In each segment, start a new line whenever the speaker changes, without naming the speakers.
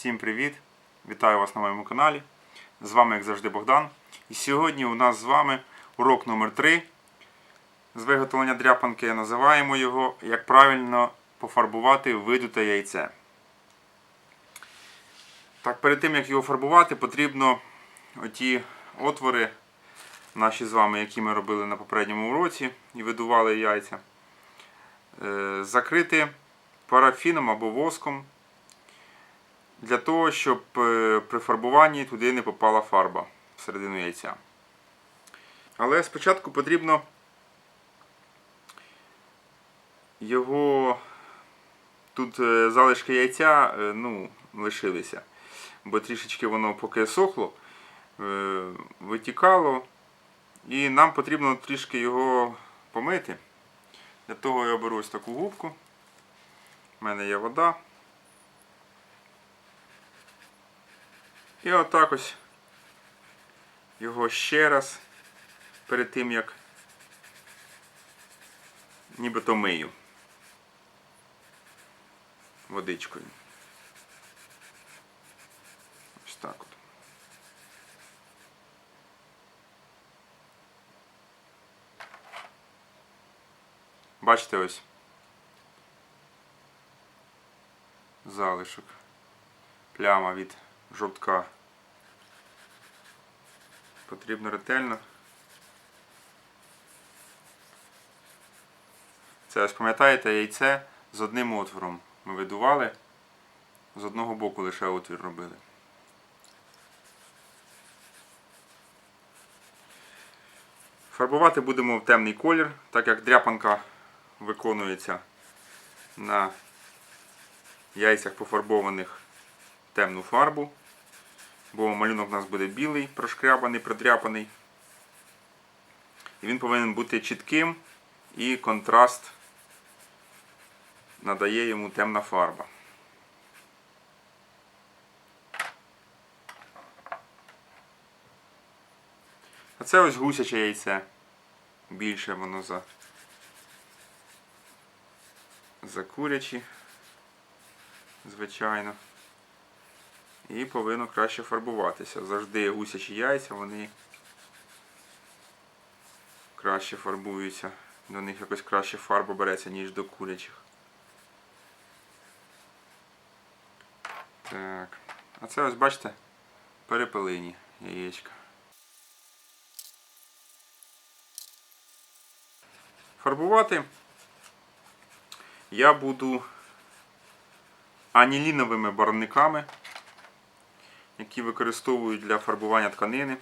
Всім привіт! Вітаю вас на моєму каналі. З вами, як завжди, Богдан. І сьогодні у нас з вами урок номер 3 з виготовлення дряпанки. Називаємо його Як правильно пофарбувати видуте яйце. Так, перед тим як його фарбувати, потрібно оті отвори, наші з вами, які ми робили на попередньому уроці і видували яйця, е, закрити парафіном або воском для того, щоб е, при фарбуванні туди не попала фарба всередину яйця. Але спочатку потрібно його тут е, залишки яйця е, ну, лишилися, бо трішечки воно поки сохло, витікало, і нам потрібно трішки його помити. Для того я беру ось таку губку. У мене є вода. І отак ось його ще раз перед тим як нібито мию водичкою. Ось так от. Бачите ось залишок, пляма від жовтка. Потрібно ретельно. Це ось пам'ятаєте яйце з одним отвором. Ми видували, з одного боку лише отвір робили. Фарбувати будемо в темний колір, так як дряпанка виконується на яйцях пофарбованих темну фарбу. Бо малюнок у нас буде білий, прошкрябаний, придряпаний. І він повинен бути чітким і контраст надає йому темна фарба. А це ось гусяче яйце. Більше воно за, за курячі, звичайно. І повинно краще фарбуватися. Завжди гусячі яйця, вони краще фарбуються. До них якось краще фарба береться, ніж до курячих. Так. А це ось бачите перепелині яєчка. Фарбувати я буду аніліновими барвниками, які використовують для фарбування тканини.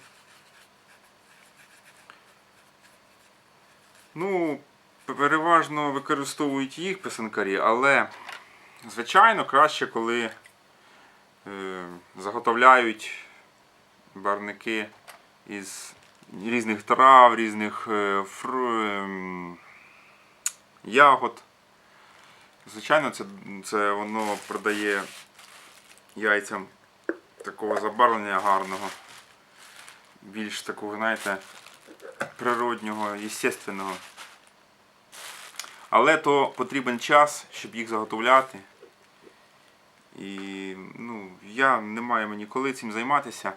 Ну, переважно використовують їх писанкарі, але, звичайно, краще, коли е, заготовляють барвники із різних трав, різних е, ем, ягод. Звичайно, це, це воно продає яйцям такого забарвлення гарного, більш такого, знаєте, природнього, естественного. Але то потрібен час, щоб їх заготовляти. І ну, я не маю мені коли цим займатися.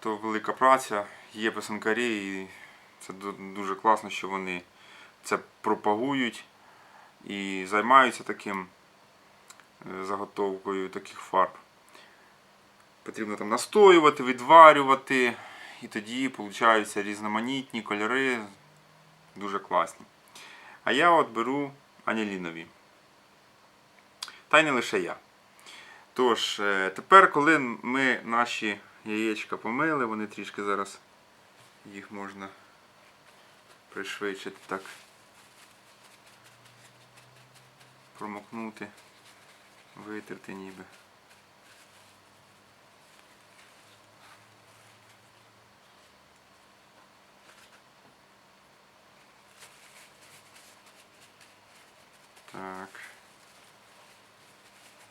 То велика праця, є писанкарі, і це дуже класно, що вони це пропагують і займаються таким е, заготовкою таких фарб. Потрібно там настоювати, відварювати, і тоді получаються різноманітні кольори, дуже класні. А я от беру анілінові. Та й не лише я. Тож, е, тепер, коли ми наші яєчка помили, вони трішки зараз їх можна пришвидшити так. Промокнути, витерти ніби.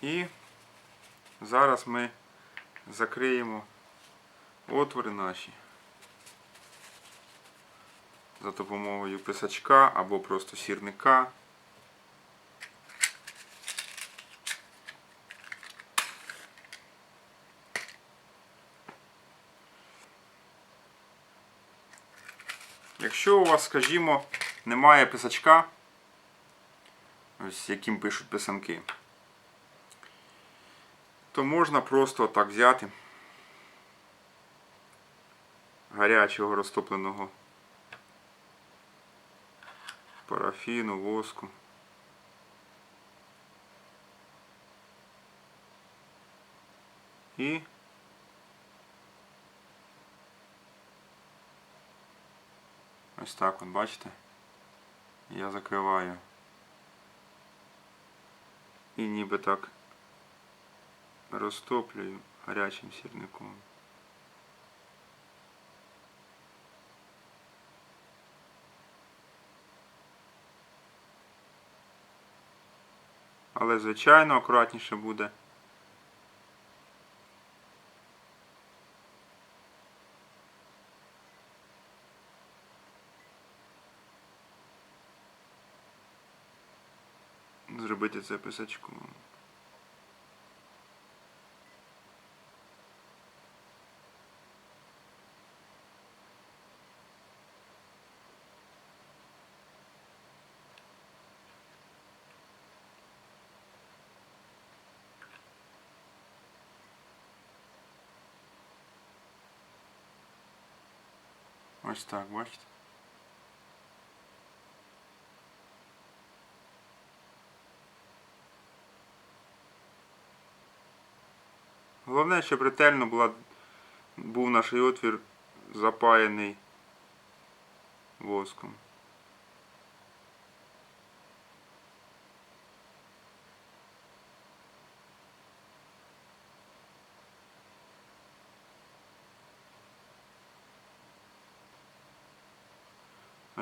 І зараз ми закриємо отвори наші за допомогою писачка або просто сірника. Якщо у вас, скажімо, немає писачка, з яким пишуть писанки то можна просто так взяти гарячого розтопленого парафіну, воску. І ось так от, бачите? Я закриваю. І ніби так розтоплюю гарячим сірником. Але, звичайно, акуратніше буде. Зробити це писачком. Ось так, бачите? Головне, щоб ретельно була, був наш отвір запаяний воском.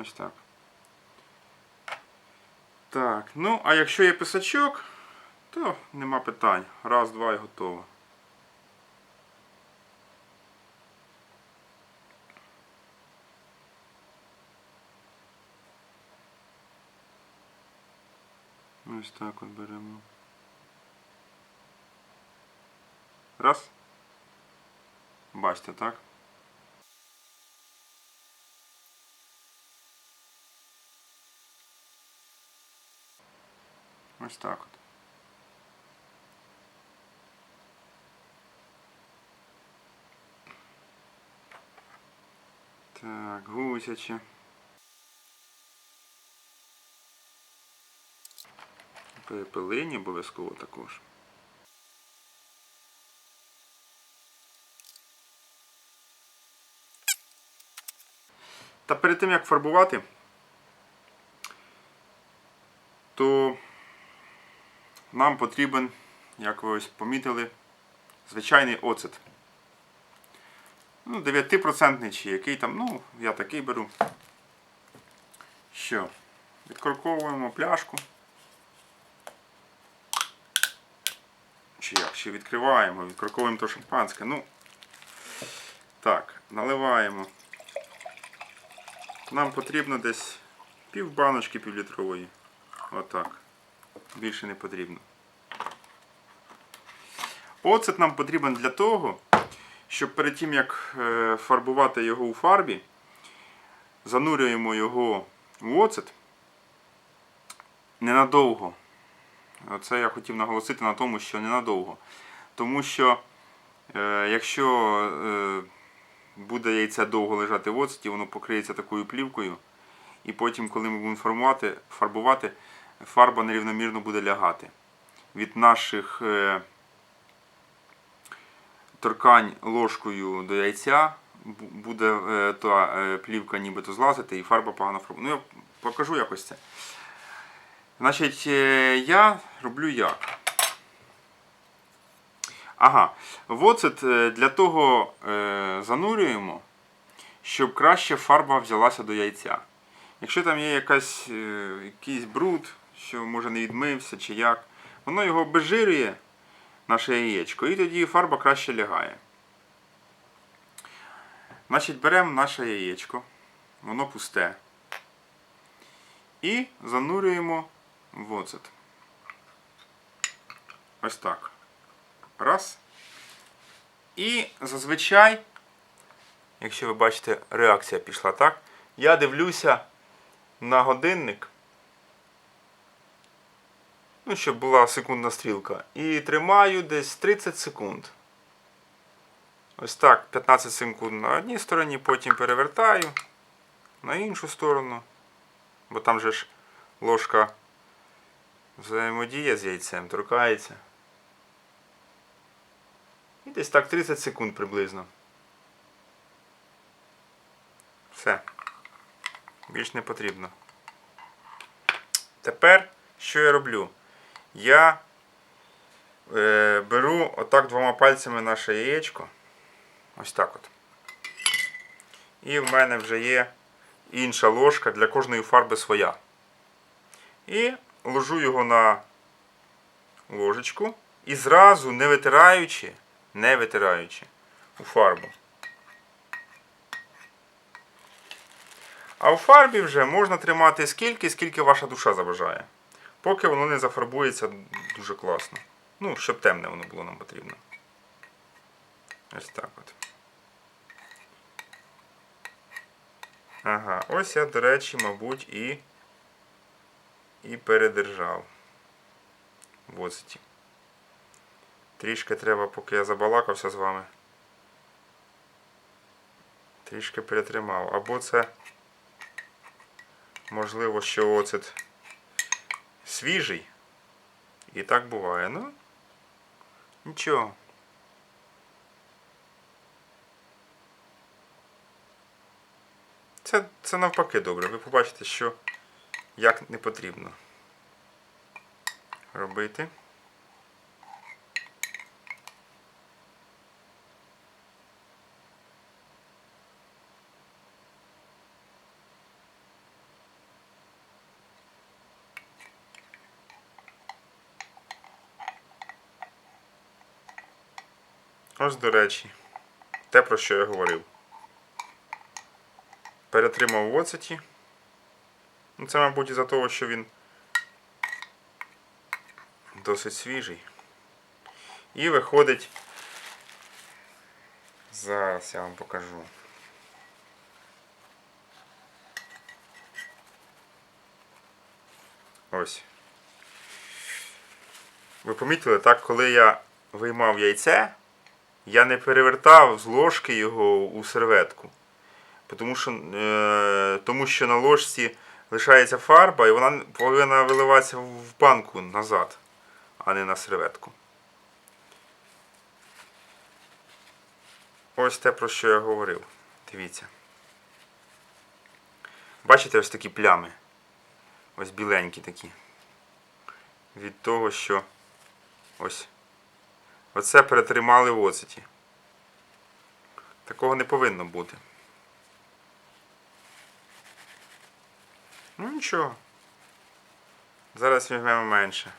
Ось так. Так, ну, а якщо є писачок, то нема питань. Раз, два і готово. Ось так от беремо. Раз. Бачите, так? Ось так от. Так, гусяче. Перепелині обов'язково також. Та перед тим як фарбувати, то нам потрібен, як ви ось помітили, звичайний оцет. Ну, 9% чи який там, ну, я такий беру. Що? Відкорковуємо пляшку. Чи як? Чи відкриваємо, відкорковуємо то шампанське. Ну, так, наливаємо. Нам потрібно десь пів баночки півлітрової. Отак. Більше не потрібно. Оцет нам потрібен для того, щоб перед тим як е, фарбувати його у фарбі, занурюємо його в оцет ненадовго. Оце я хотів наголосити на тому, що ненадовго. Тому що е, якщо е, буде яйце довго лежати в оцеті, воно покриється такою плівкою. І потім, коли ми будемо формувати, фарбувати, фарба нерівномірно буде лягати. Від наших е, торкань ложкою до яйця буде е, та е, плівка нібито злазити і фарба погано фарбує. Ну, я покажу якось це. Значить, е, я роблю як. Ага, в оцет для того занурюємо, щоб краще фарба взялася до яйця. Якщо там є якась, якийсь бруд, що може не відмився чи як, воно його обезжирює, наше яєчко, і тоді фарба краще лягає. Значить, беремо наше яєчко, воно пусте. І занурюємо в оцет. Ось так. Раз. І зазвичай, якщо ви бачите, реакція пішла так, я дивлюся на годинник. Ну, щоб була секундна стрілка. І тримаю десь 30 секунд. Ось так, 15 секунд на одній стороні, потім перевертаю на іншу сторону. Бо там же ж ложка взаємодіє з яйцем, торкається. І десь так 30 секунд приблизно. Все. Більш не потрібно. Тепер що я роблю? Я е, беру отак двома пальцями наше яєчко. Ось так от. І в мене вже є інша ложка для кожної фарби своя. І ложу його на ложечку і зразу, не витираючи, не витираючи у фарбу. А у фарбі вже можна тримати скільки, скільки ваша душа забажає. Поки воно не зафарбується дуже класно. Ну, щоб темне воно було нам потрібно. Ось так от. Ага, ось я, до речі, мабуть, і, і передержав. в оцеті. Трішки треба, поки я забалакався з вами. Трішки перетримав. Або це, можливо, що оцет свіжий. І так буває. Ну, нічого. Це, це навпаки добре. Ви побачите, що як не потрібно робити. Ось, до речі, те, про що я говорив. Перетримав в оцеті. Ну, Це, мабуть, із-за того, що він досить свіжий. І виходить. Зараз я вам покажу. Ось. Ви помітили, так, коли я виймав яйце, я не перевертав з ложки його у серветку. Тому що, е, тому що на ложці лишається фарба і вона повинна виливатися в банку назад, а не на серветку. Ось те, про що я говорив. Дивіться. Бачите ось такі плями? Ось біленькі такі. Від того, що ось. Оце перетримали в оцеті. Такого не повинно бути. Ну нічого. Зараз візьмемо менше.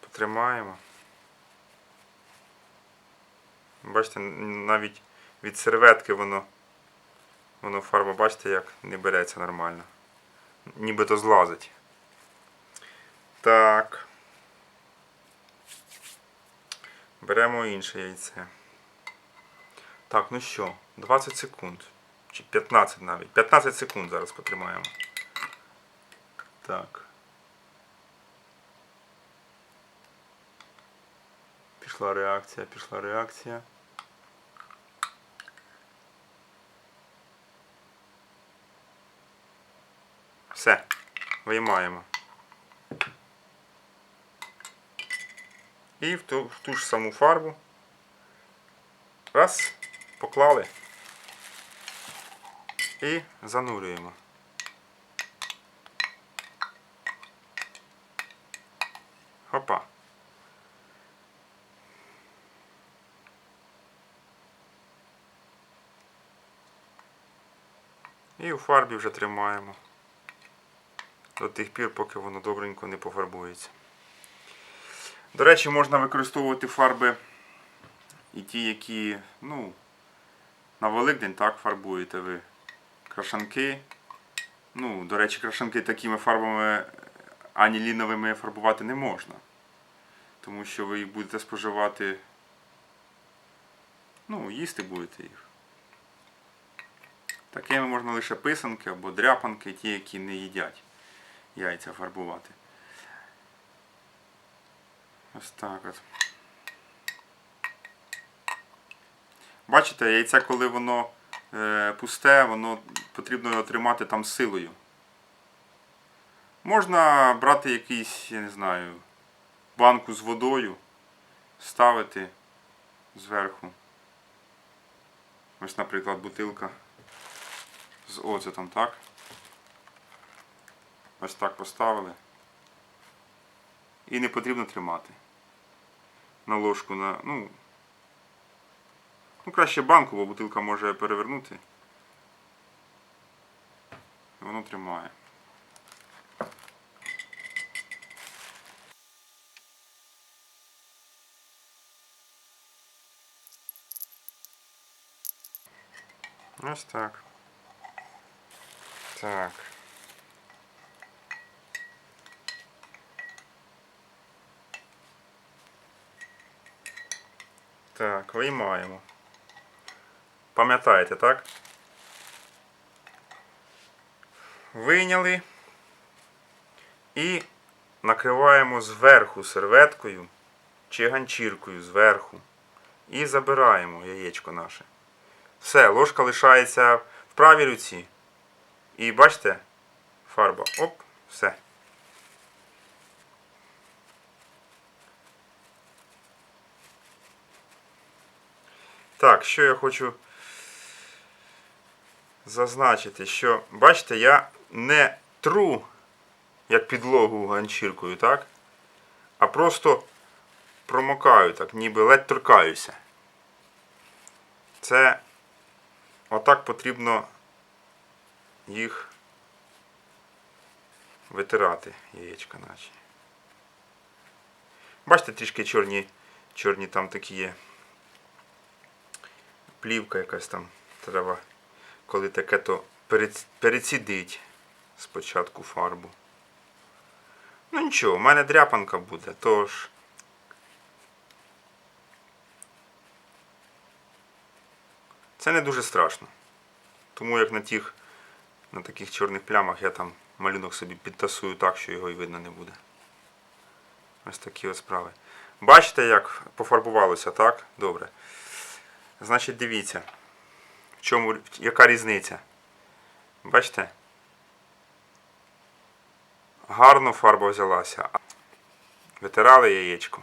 Потримаємо. Бачите, навіть від серветки воно воно фарба, бачите, як не береться нормально. Нібито злазить. Так. Беремо інше яйце. Так, ну що, 20 секунд. Чи 15 навіть. 15 секунд зараз потримаємо. Так. Пішла реакція, пішла реакція. Все, виймаємо. І в ту, в ту ж саму фарбу. Раз, поклали. І занурюємо. Хопа. І у фарбі вже тримаємо до тих пір, поки воно добренько не пофарбується. До речі, можна використовувати фарби і ті, які, ну, на Великдень так фарбуєте ви. Крашанки. Ну, до речі, крашанки такими фарбами аніліновими фарбувати не можна. Тому що ви їх будете споживати. Ну, їсти будете їх. Такими можна лише писанки або дряпанки, ті, які не їдять яйця фарбувати. Ось так от. Бачите, яйце, коли воно е, пусте, воно потрібно його тримати там силою. Можна брати якийсь, я не знаю, банку з водою, ставити зверху. Ось, наприклад, бутилка з оцетом, так? Ось так поставили. І не потрібно тримати. На ложку на. Ну, ну краще банку, бо бутилка може перевернути. І воно тримає. Ось так. Так. Так, виймаємо. Пам'ятаєте, так? Вийняли і накриваємо зверху серветкою чи ганчіркою зверху. І забираємо яєчко наше. Все, ложка лишається в правій руці. І бачите, фарба. Оп, все. Так, що я хочу зазначити, що, бачите, я не тру як підлогу ганчіркою, так? А просто промокаю, так, ніби ледь торкаюся. Це отак потрібно їх витирати, яєчка наче. Бачите, трішки чорні, чорні там такі є. Плівка якась там треба, коли таке, то перецідить спочатку фарбу. Ну нічого, у мене дряпанка буде, тож. Це не дуже страшно. Тому як на тих, на таких чорних плямах я там малюнок собі підтасую так, що його і видно не буде. Ось такі ось справи. Бачите, як пофарбувалося, так? Добре. Значить, дивіться, в чому, яка різниця. Бачите? Гарно фарба взялася. Витирали яєчко.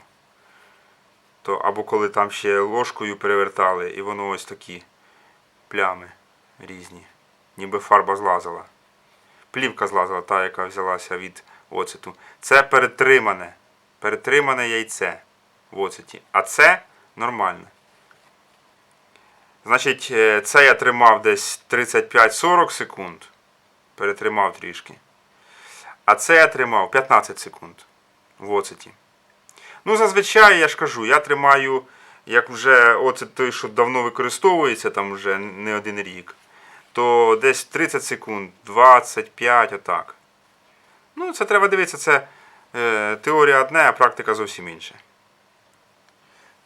То або коли там ще ложкою перевертали, і воно ось такі плями різні. Ніби фарба злазила. Плівка злазила, та, яка взялася від оцету. Це перетримане. Перетримане яйце в оцеті. А це нормальне. Значить, е, це я тримав десь 35-40 секунд. Перетримав трішки. А це я тримав 15 секунд в оцеті. Ну, зазвичай, я ж кажу, я тримаю, як вже оцет той, що давно використовується, там вже не один рік, то десь 30 секунд, 25, отак. Ну, це треба дивитися, це е, теорія одне, а практика зовсім інша.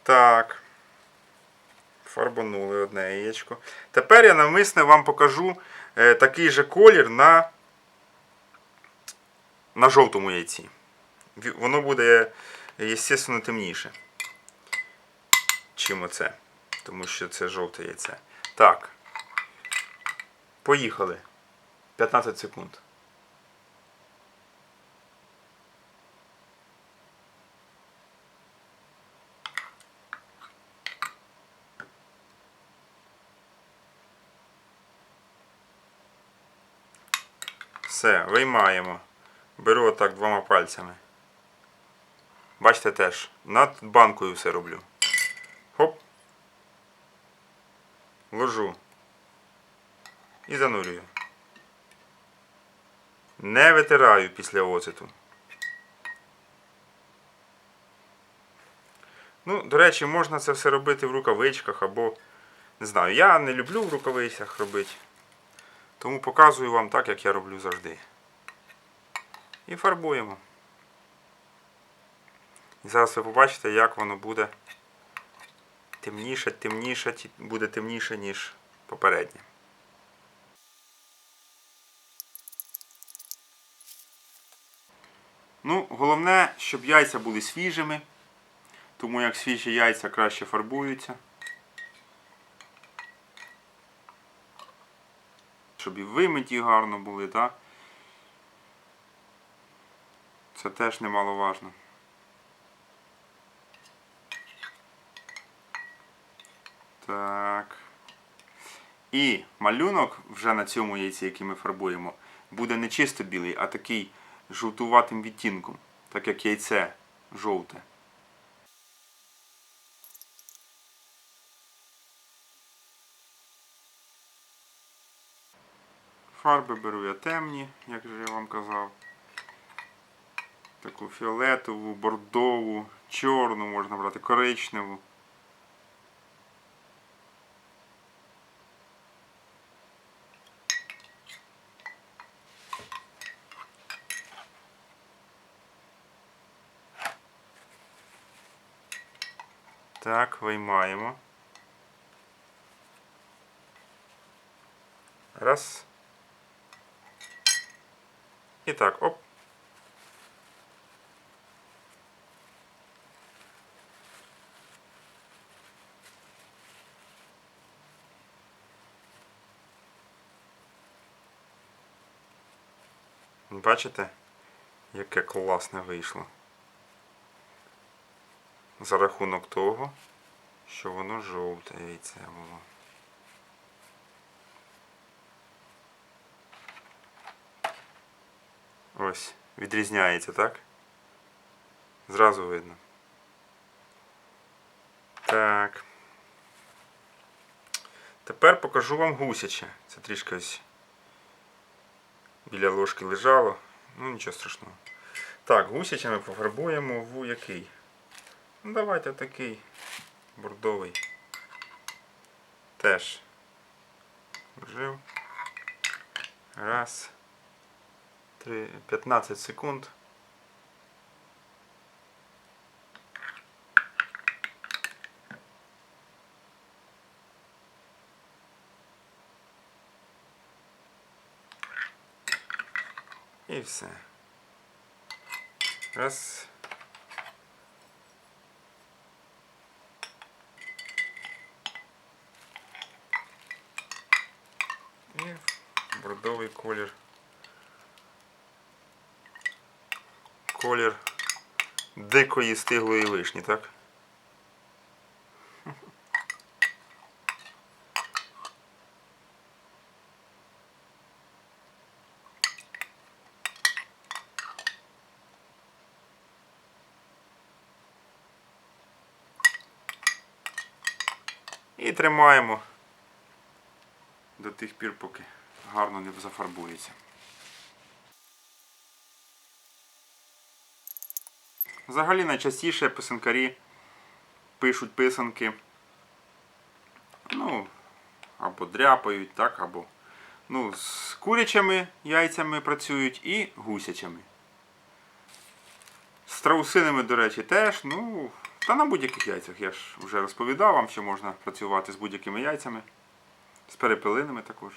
Так. Фарбанули одне яєчко. Тепер я навмисне вам покажу е, такий же колір на, на жовтому яйці. Воно буде, естественно, темніше, чим оце. Тому що це жовте яйце. Так. Поїхали. 15 секунд. Все, виймаємо. Беру отак двома пальцями. Бачите теж, над банкою все роблю. Хоп. Ложу. І занурюю. Не витираю після оцету. Ну, до речі, можна це все робити в рукавичках або. Не знаю, я не люблю в рукавицях робити. Тому показую вам так, як я роблю завжди. І фарбуємо. І зараз ви побачите, як воно буде темніше, темніше, буде темніше, ніж попереднє. Ну, Головне, щоб яйця були свіжими, тому як свіжі яйця краще фарбуються. Щоб і вимиті гарно були, так? Це теж немаловажно. Так. І малюнок вже на цьому яйці, який ми фарбуємо, буде не чисто білий, а такий жовтуватим відтінком, так як яйце жовте. Фарби беру я темні, як же я вам казав. Таку фіолетову, бордову, чорну можна брати, коричневу. Так, виймаємо. Раз. І так, оп. Бачите, яке класне вийшло. За рахунок того, що воно жовте яйце було. Ось, відрізняється, так? Зразу видно. Так. Тепер покажу вам гусяче. Це трішки ось біля ложки лежало. Ну нічого страшного. Так, гусяче ми пофарбуємо в який? Ну давайте такий бордовий. Теж. Вжив. Раз. Три, 15 секунд. І все. Раз. І бордовий колір. Колір дикої стиглої вишні, так? І тримаємо до тих пір, поки гарно не зафарбується. Взагалі найчастіше писанкарі пишуть писанки, ну, або дряпають, так, або ну, з курячими яйцями працюють і гусячими. З страусинами, до речі, теж, ну, та на будь-яких яйцях. Я ж вже розповідав вам, що можна працювати з будь-якими яйцями, з перепелинами також.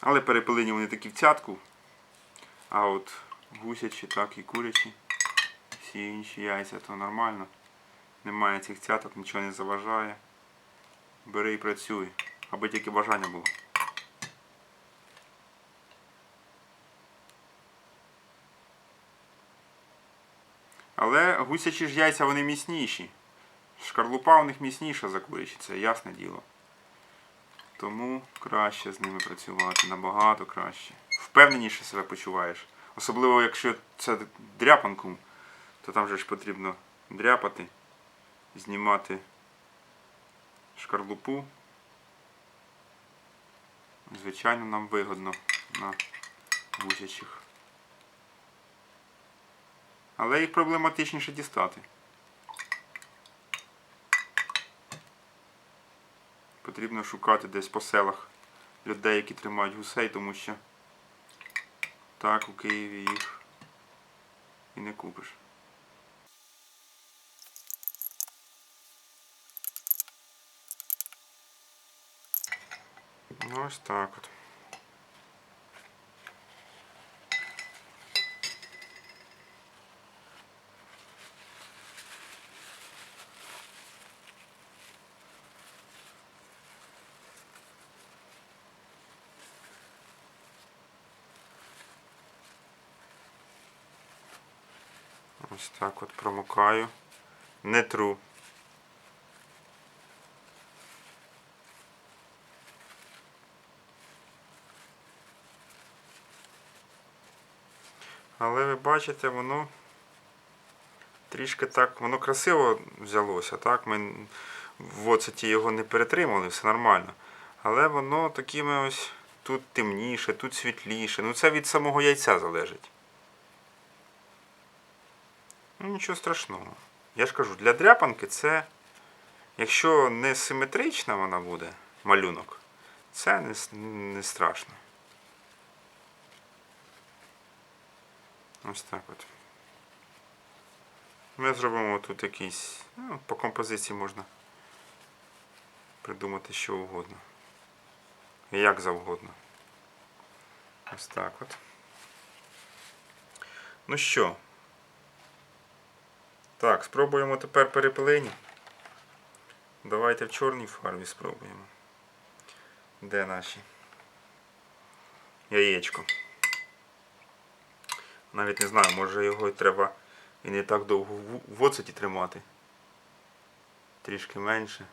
Але перепелині вони такі в цятку, а от гусячі, так і курячі всі інші яйця, то нормально. Немає цих цяток, нічого не заважає. Бери і працюй, аби тільки бажання було. Але гусячі ж яйця вони міцніші. Шкарлупа у них міцніша за курячі, це ясне діло. Тому краще з ними працювати, набагато краще. Впевненіше себе почуваєш. Особливо, якщо це дряпанку то там же ж потрібно дряпати, знімати шкарлупу. Звичайно, нам вигодно на гусячих. Але їх проблематичніше дістати. Потрібно шукати десь по селах людей, які тримають гусей, тому що так у Києві їх і не купиш. Ну, ось так от. Ось так от промокаю, не тру. Бачите, воно трішки так, воно красиво взялося, так? Ми в оцеті його не перетримали, все нормально. Але воно такими ось тут темніше, тут світліше. Ну це від самого яйця залежить. Ну, нічого страшного. Я ж кажу, для дряпанки це, якщо не симетрична вона буде, малюнок, це не, не страшно. Ось так от. Ми зробимо тут якийсь. Ну, по композиції можна придумати що угодно. Як завгодно. Ось так от. Ну що? Так, спробуємо тепер перепилені. Давайте в чорній фарбі спробуємо. Де наші? Яєчко. Навіть не знаю, може його треба і не так довго в оцеті тримати. Трішки менше.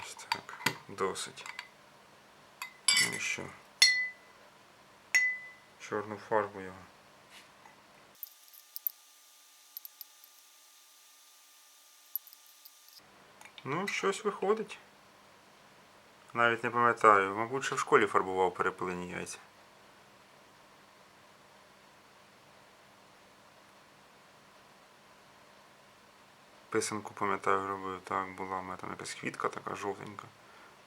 Ось так. Досить. Ну і що? Чорну фарбу його. Ну, щось виходить. Навіть не пам'ятаю. Мабуть, ще в школі фарбував перепилені яйця. Писанку, пам'ятаю, робив. Так, була в мене там якась квітка така жовтенька.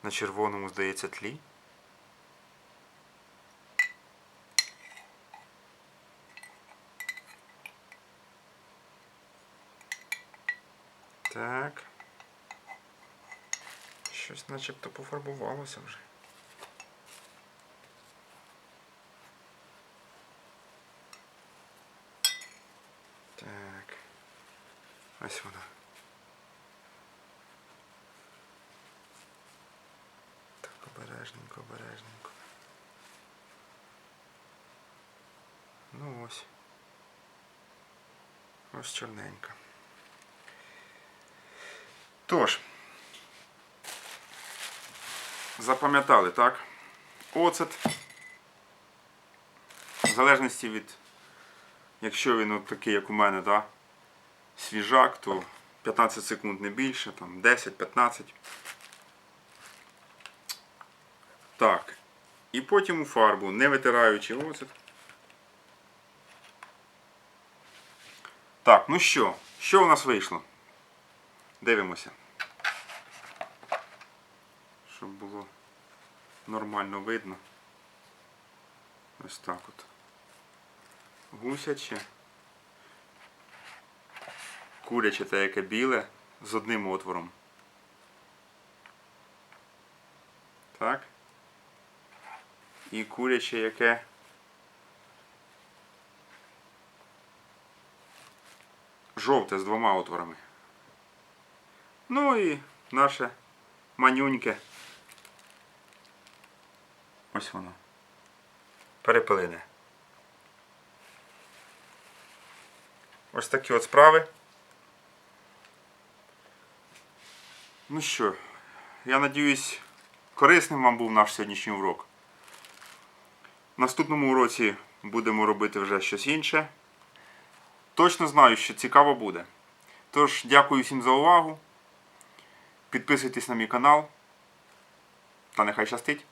На червоному, здається, тлі. Так. Щось начебто пофарбувалося вже. Так. Ось вона. Так, обережненько, обережненько. Ну ось. Ось чорненька. Тож, запам'ятали, так? Оцет. В залежності від, якщо він от такий, як у мене, так? Свіжак, то 15 секунд не більше, там 10-15. Так. І потім у фарбу, не витираючи оцет. Так, ну що? Що у нас вийшло? Дивимося. Щоб було нормально видно. Ось так от. Гусяче. Куряче те яке біле з одним отвором. Так. І куряче яке. Жовте з двома отворами. Ну і наше манюньке. Ось воно. Перепилине. Ось такі от справи. Ну що, я надіюсь, корисним вам був наш сьогоднішній урок. В наступному уроці будемо робити вже щось інше. Точно знаю, що цікаво буде. Тож, дякую всім за увагу. Підписуйтесь на мій канал. Та нехай щастить.